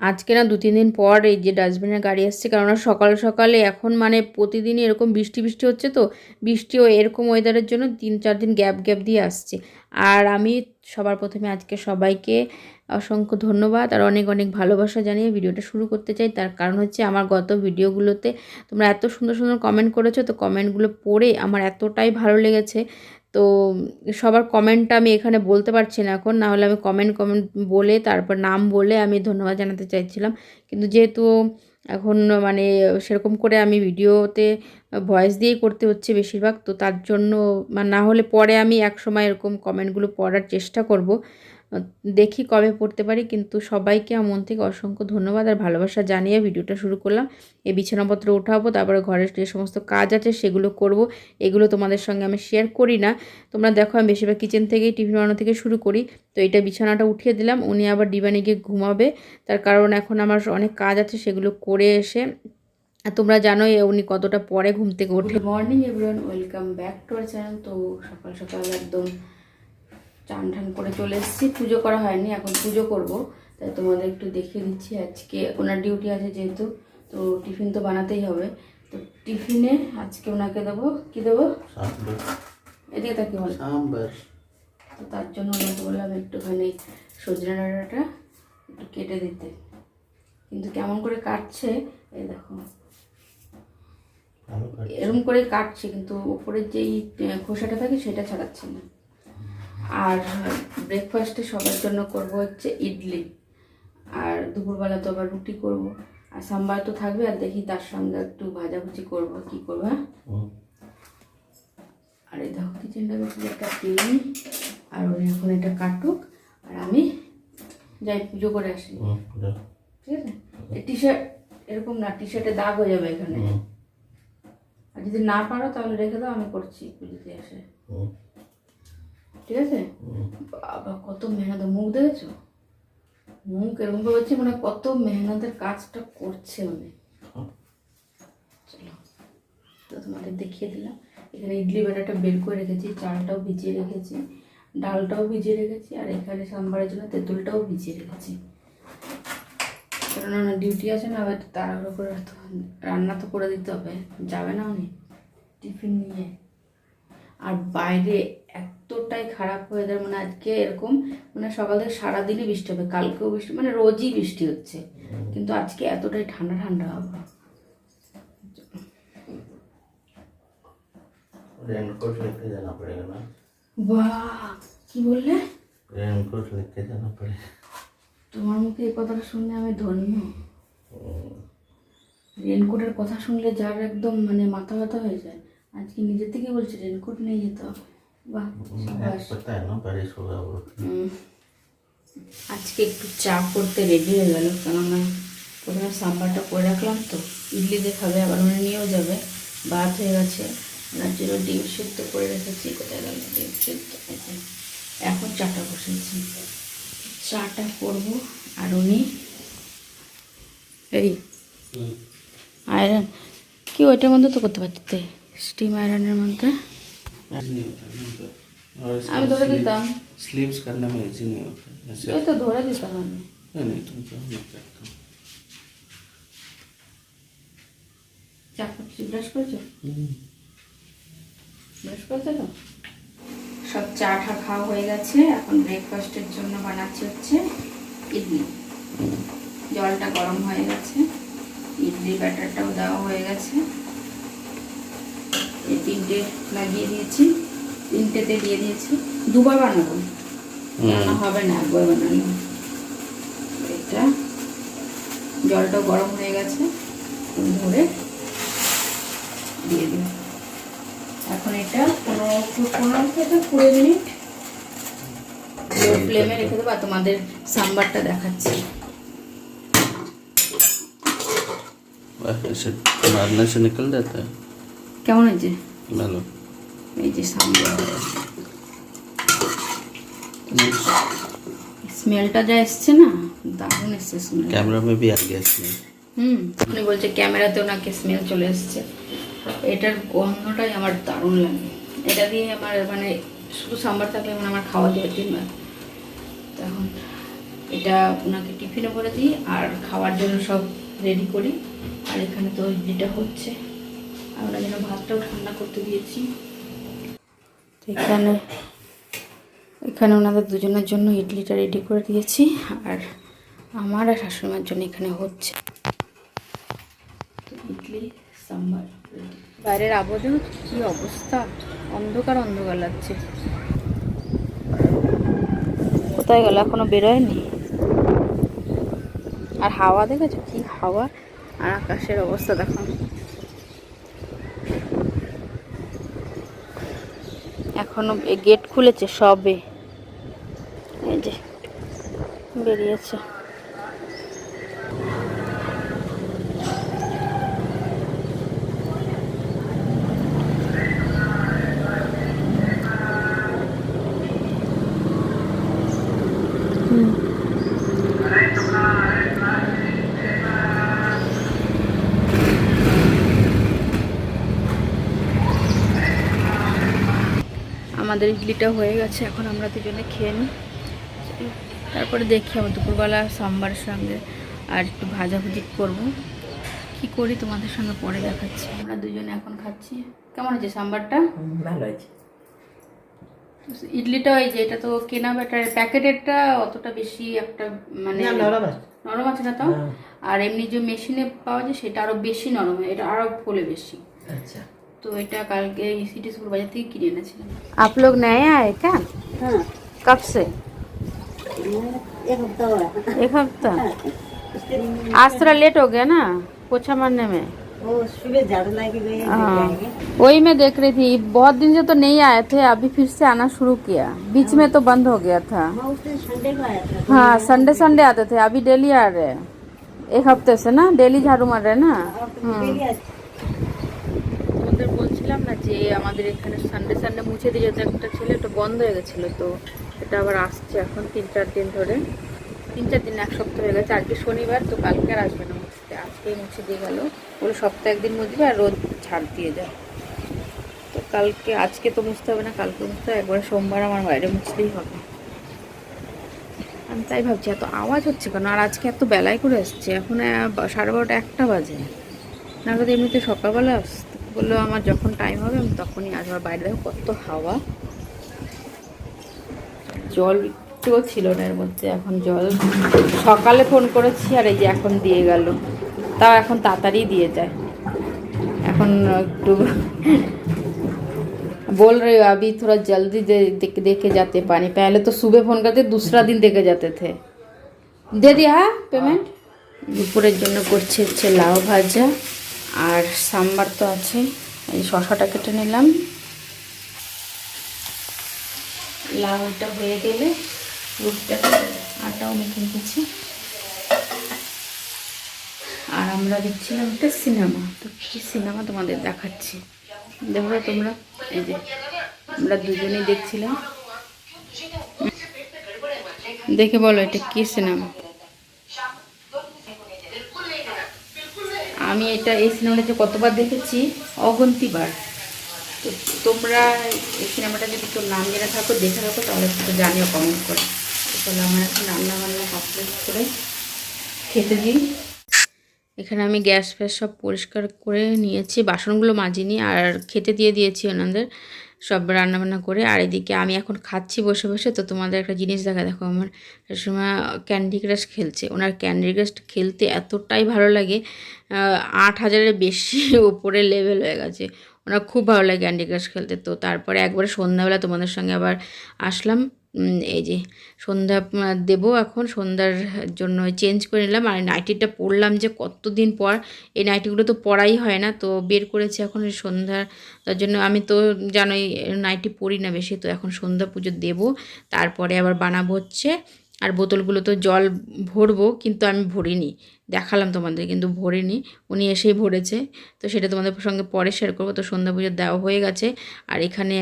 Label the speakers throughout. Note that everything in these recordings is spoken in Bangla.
Speaker 1: আজকে না দু তিন দিন পর এই যে ডাস্টবিনের গাড়ি আসছে, কেননা সকাল সকালে এখন মানে প্রতিদিনই এরকম বৃষ্টি বৃষ্টি হচ্ছে তো বৃষ্টিও এরকম ওয়েদারের জন্য তিন চার দিন গ্যাপ গ্যাপ দিয়ে আসছে। আর আমি সবার প্রথমে আজকে সবাইকে অসংখ্য ধন্যবাদ আর অনেক অনেক ভালোবাসা জানিয়ে ভিডিওটা শুরু করতে চাই। তার কারণ হচ্ছে আমার গত ভিডিওগুলোতে তোমরা এত সুন্দর সুন্দর কমেন্ট করেছ, তো কমেন্টগুলো পড়ে আমার এতটাই ভালো লেগেছে তো সবার কমেন্টটা আমি এখানে বলতে পারছি না এখন না হলে আমি কমেন্ট কমেন্ট বলে, তারপর নাম বলে আমি ধন্যবাদ জানাতে চাইছিলাম। কিন্তু যেহেতু এখন মানে সেরকম করে আমি ভিডিওতে ভয়েস দিয়েই করতে হচ্ছে বেশিরভাগ, তো তার জন্য মানে না হলে পরে আমি এক সময় এরকম কমেন্টগুলো পড়ার চেষ্টা করব। দেখি কবে পড়তে পারি, কিন্তু সবাইকে আমার মন থেকে অসংখ্য ধন্যবাদ আর ভালোবাসা জানিয়ে ভিডিওটা শুরু করলাম। এই বিছানাপত্র উঠাবো তারপরে ঘরের যে সমস্ত কাজ আছে সেগুলো করব। এগুলো তোমাদের সঙ্গে আমি শেয়ার করি না। তোমরা দেখো, আমি বেশিরভাগ কিচেন থেকেই টিফিন বানানো থেকে শুরু করি। তো এটা বিছানাটা উঠিয়ে দিলাম, উনি আবার ডিবানে গিয়ে ঘুমাবে। তার কারণ এখন আমার অনেক কাজ আছে সেগুলো করে এসে তোমরা জানোই উনি কতটা পরে ঘুম থেকে ওঠে। Morning everyone welcome back to our channel তো সকাল সকাল একদম চান ঠান করে চলে এসেছি। পুজো করা হয়নি এখন পুজো করব। তাই তোমাদের একটু দেখিয়ে দিচ্ছি আজকে। ওনার ডিউটি আছে যেহেতু তো টিফিন তো বানাতেই হবে। তো টিফিনে আজকে ওনাকে দেবো। কি দেবো? এদিকে তাকে বল। তো তার জন্য ওনাকে বললাম একটুখানি সজনে ডাঁটাটা একটু কেটে দিতে। কিন্তু কেমন করে কাটছে এই দেখো। এরকম করে কাটছে কিন্তু উপরের যেই খোসাটা থাকে সেটা ছাড়াচ্ছে না। আর ব্রেকফাস্টে সবার জন্য করব হচ্ছে ইডলি। আর দুপুরবেলা তো আবার রুটি করব। আর সাম্বার তো থাকবে আর দেখি তার সঙ্গে একটু ভাজাভুজি করব কি করব হ্যাঁ? আর এই দেখো কিচেনটা বেশি একটা ক্লিন আর উনি এখন এটা কাটুক আর আমি যাই পুজো করে আসি। ঠিক আছে? এই টি শার্ট এরকম না টি শার্টে দাগ হয়ে যাবে এখানে। আর যদি না পারো তাহলে রেখে দাও আমি করছি পুজোতে এসে।
Speaker 2: হুম,
Speaker 1: ঠিক আছে। বাবা, কত মেহনত, মুখ দেখেছ? মুখ এরকম করে হচ্ছে মানে কত মেহনতের কাজটা করছে মানে। চলো, তো তোমাদের দেখিয়ে দিলাম। এখানে ইডলি ব্যাটারটা বের করে রেখেছি, চালটাও ভিজিয়ে রেখেছি, ডালটাও ভিজিয়ে রেখেছি, আর এখানে সাম্বারের জন্য তেঁতুলটাও ভিজিয়ে রেখেছি। ওনার ডিউটি আছে না, এবার তাড়াহুড়ো করে রান্না তো করে দিতে হবে। যাবে না উনি, টিফিন নিয়ে। আর বাইরে এতটাই খারাপ ওয়েদার মানে আজকে এরকম মানে সকাল থেকে সারাদিনই বৃষ্টি হবে কালকেও বৃষ্টি মানে রোজই বৃষ্টি হচ্ছে কিন্তু আজকে এতটাই ঠান্ডা ঠান্ডা হবে
Speaker 2: रेनकोट लेके जाना पड़ेगा ना
Speaker 1: বাহ কি বললে
Speaker 2: रेनकोट लेके जाना पड़ेगा
Speaker 1: তোমার মুখে এই কথাটা শুনলে আমি ধন্য রেনকোটের কথা শুনলে যার একদম মানে মাথা ব্যথা হয়ে যায় আজকে নিজে থেকে বলছে রেনকোট নিয়ে যেতে হবে আজকে একটু চা করতে রেডি হয়ে গেল কেননা প্রথমে সাম্বারটা করে রাখলাম তো। ইডলি খাবে আবার উনি নিয়েও যাবে। বাদ হয়ে গেছে। ওনার জন্য ডিম সিদ্ধ করে রেখেছি কোথায় গেল? ডিম সিদ্ধ এখন চাটা বসেছি। চাটা করব আর উনি এই আয়রন কি ওইটার মধ্যে তো করতে পারতে? স্টিম আয়রনের মধ্যে? আমি ধরে দিতাম
Speaker 2: स्लीव्स करने में इजी नहीं होता ऐसे
Speaker 1: এই তো ধরে দিতাম আমি
Speaker 2: नहीं नहीं तुम तो मैं करता हूँ
Speaker 1: চা করছি ব্রাশ করেছো
Speaker 2: हम्म,
Speaker 1: ব্রাশ করেছো তো সব চা টা খাওয়া হয়ে গেছে এখন ব্রেকফাস্টের জন্য বানাচ্ছি হচ্ছে ইডলি জলটা গরম হয়ে গেছে ইডলি ব্যাটারটাও দেওয়া হয়ে গেছে এই তিনটে লাগিয়ে দিয়েছি তিনটেতে দিয়ে দিয়েছি দুবার বানাবো রান্না হবে না একবার বানানো এটা জলটা গরম হয়ে গেছে ধরে দিয়ে দিই এখন এটা পনেরো পনেরো থেকে কুড়ি মিনিট লো ফ্লেমে রেখে দেবো আর তোমাদের সাম্বারটা দেখাচ্ছি
Speaker 2: वाह, ऐसे मारने से निकल जाता है
Speaker 1: কেমন হয়েছে?
Speaker 2: ভালো।
Speaker 1: এই যে স্মেলটা যা এসছে না দারুণ এসছে স্মেল
Speaker 2: ক্যামেরা মেবি আগে আসছে
Speaker 1: হুম উনি বলছে ক্যামেরাতে ওনাকে স্মেল চলে এসছে। এটার গন্ধটাই আমার দারুণ লাগে। এটা দিয়ে আমার মানে শুধু সাম্বার থাকলে মানে আমার খাওয়া দেওয়ার তিনবার তখন এটা ওনাকে টিফিনে করে দিই আর খাওয়ার জন্য সব রেডি করি। আর এখানে তো ইডলিটা হচ্ছে। আর যেন ভাতটাও ঠান্ডা করতে দিয়েছি। এখানে এখানে ওনাদের দুজনের জন্য ইডলিটা রেডি করে দিয়েছি আর আমার আর শাশুড়িমার জন্য এখানে হচ্ছে। ইডলি সাম্বার বাইরের আবহাওয়া কি অবস্থা? অন্ধকার অন্ধকার লাগছে। কোথায় গেল? এখনও বেরোয়নি? আর হাওয়া দেখেছ? কি হাওয়া? আর আকাশের অবস্থা দেখো। এখনও গেট খুলেছে সবে। এই যে বেরিয়েছে। আমাদের ইডলিটা হয়ে গেছে এখন আমরা দুজনে খেয়ে নিই। তারপরে দেখি আমার দুপুরবেলা সাম্বারের সঙ্গে আর একটু ভাজাভুজি করব। কি করি তোমাদের সঙ্গে পরে দেখাচ্ছি। আমরা দুজনে এখন খাচ্ছি। কেমন হয়েছে সাম্বারটা?
Speaker 3: ভালো আছে
Speaker 1: ইডলিটা ওই যে এটা তো কেনা ব্যাটার প্যাকেটেরটা অতটা বেশি একটা মানে
Speaker 3: নরম আছে।
Speaker 1: না তাও
Speaker 3: হ্যাঁ।
Speaker 1: আর এমনি যে মেশিনে পাওয়া যায় সেটা আরও বেশি নরম হয় এটা আরও ফোলে বেশি।
Speaker 3: আচ্ছা।
Speaker 1: तो এটা কালকে सिटी स्कूल बाजार থেকে কিনে এনেছিলাম आप लोग नए आए क्या
Speaker 4: हाँ
Speaker 1: कब से
Speaker 4: एक हफ्ता हुआ
Speaker 1: एक हफ्ता आज थोड़ा लेट हो गया ना पोछा मारने में
Speaker 4: वो सुबह झाड़ू लाके गए हैं,
Speaker 1: हाँ
Speaker 4: जाएंगे
Speaker 1: वही मैं देख रही थी बहुत दिन से तो नहीं आए थे अभी फिर से आना शुरू किया बीच में तो बंद हो गया था
Speaker 4: मैं उस दिन संडे को आया था
Speaker 1: हाँ संडे संडे आते थे अभी डेली आ रहे हैं एक हफ्ते से ना डेली झाड़ू मार रहे हैं ना যে আমাদের এখানে সানডে সানডে মুছে দিয়ে যেত একটা ছেলে, ওটা বন্ধ হয়ে গেছিল তো এটা আবার আসছে এখন তিন চার দিন ধরে। তিন চার দিন এক সপ্তাহ হয়ে গেছে। আজকে শনিবার, তো কালকে আর আসবে না মুছতে আজকেই মুছে দিয়ে গেল। বলে সপ্তাহে একদিন মুছবে আর রোদ ছাড় দিয়ে যায় তো কালকে, আজকে তো মুছতে হবে না, কালকে মুছতে হবে। একবারে সোমবার আমার বাইরে মুছতেই হবে। আমি তাই ভাবছি, এত আওয়াজ হচ্ছে কেন? আর আজকে এত বেলায় করে আসছে। এখন সাড়ে বারোটা একটা বাজে। না তো এমনিতে সকালবেলা আসতে। বললো আমার যখন টাইম হবে আমি তখনই আসবো আর বাইরে দেখো কত হাওয়া জল একটুও ছিল না এর মধ্যে এখন জল সকালে ফোন করেছি আর এই যে এখন দিয়ে গেল তাও এখন তাড়াতাড়ি দিয়ে যায় এখন একটু बोल रहे हो अभी थोड़ा जल्दी दे, दे, दे के जाते पानी पहले तो सुबह फोन करते दूसरा दिन दे के जाते थे দে দিয়া হ্যাঁ পেমেন্ট দুপুরের জন্য করছি হচ্ছে লাউ ভাজা আর সাম্বার তো আছে। এই শশাটা কেটে নিলাম। লাউটা হয়ে গেলে রুটিটা আটাও মেখে নিয়েছি আর আমরা দেখছিলাম একটা সিনেমা। তো কী সিনেমা তোমাদের দেখাচ্ছি? দেখো তোমরা, এই যে আমরা দুজনেই দেখছিলাম। দেখে বলো এটা কি সিনেমা? আমি এটা এই সিনেমাটা যে কতবার দেখেছি অগন্তিবার তো তোমরা এই সিনেমাটা যদি কেউ নাম জেনে থাকো দেখে থাকো তাহলে একটু জানিও কমেন্ট করে। তাহলে আমার এখন রান্না বান্না কমপ্লিট করে খেতে দিন এখানে আমি গ্যাস ফ্যাস সব পরিষ্কার করে নিয়েছি, বাসনগুলো মাজিনি, আর খেতে দিয়ে দিয়েছি ওনাদের সব রান্নাবান্না করে, আর এদিকে আমি এখন খাচ্ছি বসে বসে। তো তোমাদের একটা জিনিস দেখা, দেখো আমার সময় ক্যান্ডি ক্রাশ খেলছে। ওনার ক্যান্ডি ক্রাশ খেলতে এতটাই ভালো লাগে আট হাজারের বেশি ওপরে লেভেল হয়ে গেছে। ওনার খুব ভালো লাগে ক্যান্ডি ক্রাশ খেলতে। তো তারপরে একবারে সন্ধ্যাবেলা তোমাদের সঙ্গে আবার আসলাম। এই যে সন্ধ্যা দেবো এখন সন্ধ্যার জন্য চেঞ্জ করে নিলাম। আর নাইটিটা পরলাম যে কতদিন পর, এই নাইটিগুলো তো পরাই হয় না, তো বের করেছি এখন সন্ধ্যার তার জন্য আমি তো জানোই নাইটি পরি না বেশি, তো এখন সন্ধ্যা পুজো দেবো। তারপরে আবার বানাবো হচ্ছে, আর বোতলগুলো তো জল ভরবো, কিন্তু আমি ভরিনি। দেখালাম তোমাদের, কিন্তু ভরিনি। উনি এসেই ভরেছে, তো সেটা তোমাদের সঙ্গে পরে শেয়ার করব। তো সন্ধ্যা পুজো দেওয়া হয়ে গেছে, আর এখানে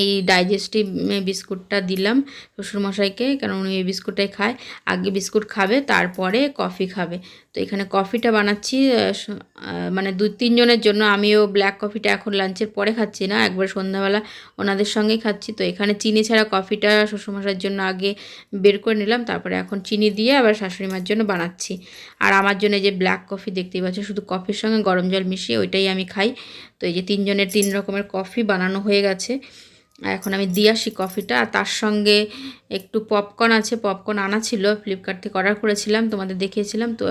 Speaker 1: এই ডাইজেস্টিভ বিস্কুটটা দিলাম শ্বশুরমশাইকে, কারণ উনি এই বিস্কুটটাই খায়। আগে বিস্কুট খাবে, তারপরে কফি খাবে। তো এখানে কফিটা বানাচ্ছি মানে দু তিনজনের জন্য। আমিও ব্ল্যাক কফিটা এখন লাঞ্চের পরে খাচ্ছি না, একবার সন্ধ্যাবেলা ওনাদের সঙ্গেই খাচ্ছি। তো এখানে চিনি ছাড়া কফিটা শ্বশুরমশাইয়ের জন্য আগে বের করে নিলাম, তারপরে এখন চিনি দিয়ে আবার শাশুড়ি মার জন্য বানাচ্ছি। আর আমার জন্য যে ব্ল্যাক কফি দেখতেই পাচ্ছ, শুধু কফির সঙ্গে গরম জল মিশিয়ে ওইটাই আমি খাই। তো এই যে তিনজনের তিন রকমের কফি বানানো হয়ে গেছে। এখন আমি দিয়ে আসি কফিটা, আর তার সঙ্গে একটু পপকর্ন আছে পপকর্ন আনা ছিল ফ্লিপকার্ট থেকে অর্ডার করেছিলাম, তোমাদের দেখিয়েছিলাম, তো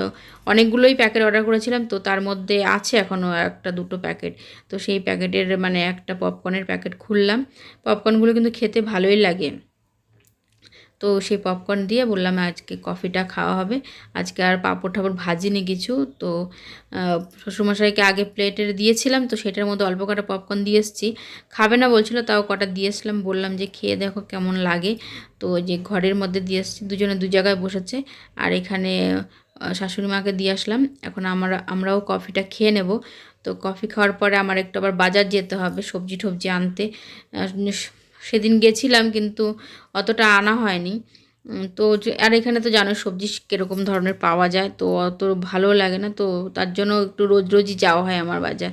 Speaker 1: অনেকগুলোই প্যাকেট অর্ডার করেছিলাম, তো তার মধ্যে আছে এখনও একটা দুটো প্যাকেট তো সেই প্যাকেটের মানে একটা পপকর্নের প্যাকেট খুললাম পপকর্নগুলো কিন্তু খেতে ভালোই লাগে। তো সেই পপকর্ন দিয়ে বললাম আজকে কফিটা খাওয়া হবে। আজকে আর পাঁপড় ঠাপড় ভাজিনি কিছু। তো শ্বশুরমশাইকে আগে প্লেটের দিয়েছিলাম, তো সেটার মধ্যে অল্প কটা পপকর্ন দিয়ে এসেছি। খাবে না বলছিল, তাও কটা দিয়ে দিয়েছিলাম বললাম যে খেয়ে দেখো কেমন লাগে। তো যে ঘরের মধ্যে দিয়ে এসেছি, দুজনে দু জায়গায় বসেছে। আর এখানে শাশুড়ি মাকে দিয়ে আসলাম। এখন আমরা, আমরাও কফিটা খেয়ে নেব। তো কফি খাওয়ার পরে আমার একটু আবার বাজার যেতে হবে সবজি টবজি আনতে সেদিন গেছিলাম কিন্তু অতটা আনা হয়নি। তো আর এখানে তো জানো সবজি কীরকম ধরনের পাওয়া যায়, তো অত ভালো লাগে না, তো তার জন্য একটু রোজ রোজই যাওয়া হয় আমার বাজার।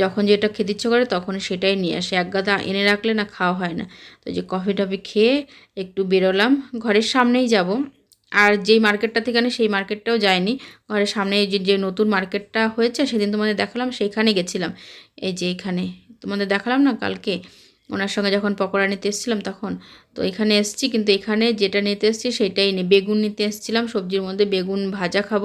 Speaker 1: যখন যেটা খেতে ইচ্ছে করে তখন সেটাই নিয়ে আসে, এক গাদা এনে রাখলে না খাওয়া হয় না। তো যে কফি টফি খেয়ে একটু বেরোলাম, ঘরের সামনেই যাব। আর যেই মার্কেটটা থেকে আনি সেই মার্কেটটাও যায়নি ঘরের সামনে যে যে নতুন মার্কেটটা হয়েছে সেদিন তোমাদের দেখালাম, সেইখানে গেছিলাম। এই যে এখানে তোমাদের দেখালাম না কালকে? ওনার সঙ্গে যখন পকোড়া নিতে এসেছিলাম তখন, তো এখানে এসেছি, কিন্তু এখানে যেটা নিতে এসেছি সেটাই নেই। বেগুন নিতে এসেছিলাম, সবজির মধ্যে বেগুন ভাজা খাব।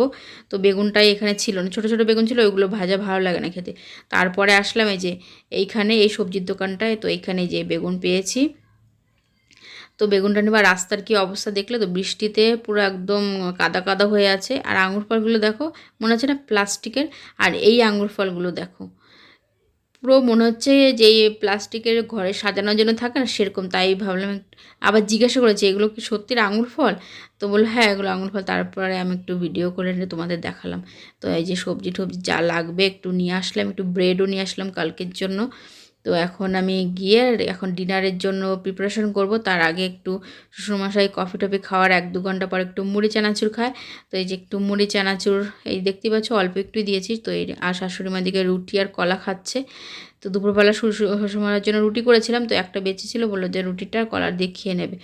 Speaker 1: তো বেগুনটাই এখানে ছিল না। ছোটো ছোটো বেগুন ছিল, ওইগুলো ভাজা ভালো লাগে না খেতে। তারপরে আসলাম এই যে, এইখানে এই সবজির দোকানটায়, তো এইখানে যে বেগুন পেয়েছি। তো বেগুনটা নেবার রাস্তার কি অবস্থা দেখলে তো বৃষ্টিতে পুরো একদম কাদা কাদা হয়ে আছে। আর আঙুর ফলগুলো দেখো, মনে হচ্ছে না প্লাস্টিকের। আর এই আঙুর ফলগুলো দেখো পুরো মনে হচ্ছে যে প্লাস্টিকের ঘরে সাজানোর জন্য থাকে না, সেরকম। তাই ভাবলাম আবার জিজ্ঞাসা করেছি, এগুলো কি সত্যির আঙুল ফল? তো বলল হ্যাঁ এগুলো আঙুল ফল। তারপরে আমি একটু ভিডিও করে তোমাদের দেখালাম। তো এই যে সবজি টবজি যা লাগবে একটু নিয়ে আসলাম, একটু ব্রেডও নিয়ে আসলাম কালকের জন্য। তো এখন আমি গিয়ে এখন ডিনারের জন্য প্রিপারেশন করব। তার আগে একটু শ্বশুরমশাই কফি টফি খাওয়ার এক দু ঘণ্টা পর একটু মুড়ি চানাচুর খায়। তো এই যে একটু মুড়ি চানাচুর, এই দেখতেই পাচ্ছ অল্প একটুই দিয়েছি। তো এই আর শাশুড়ি মা দিকে রুটি আর কলা খাচ্ছে। তো দুপুরবেলা শ্বশুর শ্বশুরমার জন্য রুটি করেছিলাম। তো একটা বেঁচেছিল বলল যে রুটিটা কলার দিয়ে খেয়ে নেবে।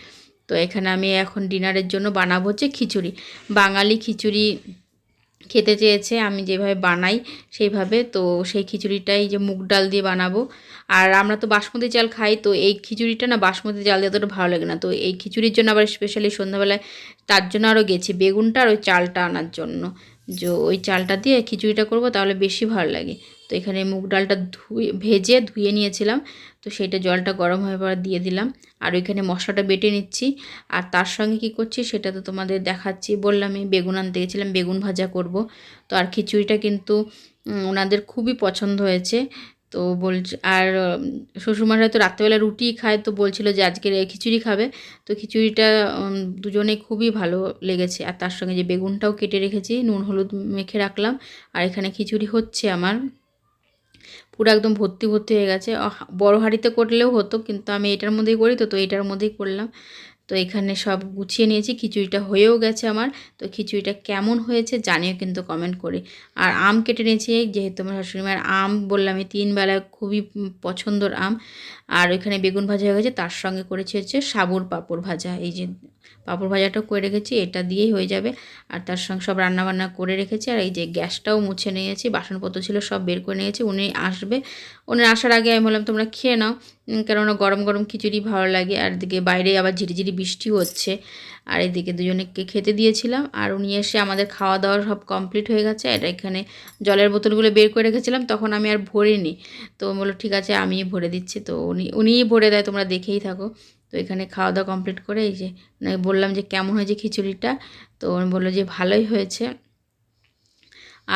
Speaker 1: তো এখানে আমি এখন ডিনারের জন্য বানাবো হচ্ছে খিচুড়ি। বাঙালি খিচুড়ি খেতে চেয়েছে, আমি যেভাবে বানাই সেইভাবে। তো সেই খিচুড়িটাই যে মুগ ডাল দিয়ে বানাবো। আর আমরা তো বাসমতি চাল খাই, তো এই খিচুড়িটা না বাসমতি চাল দিয়ে অতটা ভালো লাগে না। তো এই খিচুড়ির জন্য আবার স্পেশালি সন্ধ্যাবেলায় তার জন্য আরও গেছি বেগুনটা আর ওই চালটা আনার জন্য। যে ওই চালটা দিয়ে খিচুড়িটা করব, তাহলে বেশি ভালো লাগে। তো এখানে মুগ ডালটা ধুয়ে, ভেজে ধুয়ে নিয়েছিলাম। তো সেইটা জলটা গরম হয়ে পর দিয়ে দিলাম। আর ওইখানে মশলাটা বেটে নিচ্ছি। আর তার সঙ্গে কি করছি সেটা তো তোমাদের দেখাচ্ছি। বললাম আমি বেগুন আনতে গেছিলাম, বেগুন ভাজা করব। তো আর খিচুড়িটা কিন্তু ওনাদের খুবই পছন্দ হয়েছে। তো বলছে, আর শ্বশুরমারা তো রাত্রেবেলা রুটি খায় তো বলছিল যে আজকের খিচুড়ি খাবে। তো খিচুড়িটা দুজনে খুবই ভালো লেগেছে। আর তার সঙ্গে যে বেগুনটাও কেটে রেখেছি, নুন, হলুদ মেখে রাখলাম। আর এখানে খিচুড়ি হচ্ছে আমার। পুরো একদম ভর্তি ভর্তি হয়ে গেছে। বড় হাঁড়িতে করলেও হতো, কিন্তু আমি এটার মধ্যেই করি তো তো এটার মধ্যেই করলাম। তো এখানে সব গুছিয়ে নিয়েছি, খিচুড়িটা হয়েও গেছে আমার। তো খিচুড়িটা কেমন হয়েছে জানিও কিন্তু কমেন্ট করে। আর আম কেটে নিয়েছি, যেহেতু আমার শাশুড়ি মায়ের আম বললাম আমি তিন বেলায় খুবই পছন্দর আম। আর ওইখানে বেগুন ভাজা হয়ে গেছে, তার সঙ্গে করেছি হচ্ছে সাবুর পাঁপড় ভাজা। এই যে পাঁপড় ভাজাটাও করে রেখেছি, এটা দিয়েই হয়ে যাবে। আর তার সঙ্গে সব রান্নাবান্না করে রেখেছি। আর এই যে গ্যাসটাও মুছে নিয়েছি, বাসনপত্র ছিল সব বের করে নিয়েছি, উনি আসবে। উনি আসার আগে আমি বললাম, তোমরা খেয়ে নাও। কেননা গরম গরম খিচুড়ি ভালো লাগে, আর এদিকে বাইরে আবার ঝিরিঝিরি বৃষ্টি হচ্ছে। আর এদিকে দুজনেকে খেতে দিয়েছিলাম। আর উনি এসে আমাদের খাওয়া দাওয়া সব কমপ্লিট হয়ে গেছে। এটা এখানে জলের বোতলগুলো বের করে রেখেছিলাম, তখন আমি আর ভরিনি। তো বলল, ঠিক আছে, আমিই ভরে দিচ্ছি। তো উনি, উনিই ভরে দেয়, তোমরা দেখেই থাকো। তো এখানে খাওয়া দাওয়া কমপ্লিট করে এই যে মানে বললাম যে কেমন হয়েছে খিচুড়িটা, তো বলল যে ভালোই হয়েছে।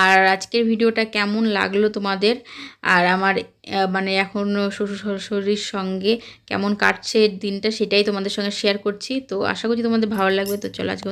Speaker 1: আর আজকের ভিডিওটা কেমন লাগল তোমাদের? আর আমার মানে এখন শ্বশুর শাশুড়ির সঙ্গে কেমন কাটছে দিনটা সেটাই তোমাদের সঙ্গে শেয়ার করছি। তো আশা করছি তোমাদের ভালো লাগবে। তো চলো আজকে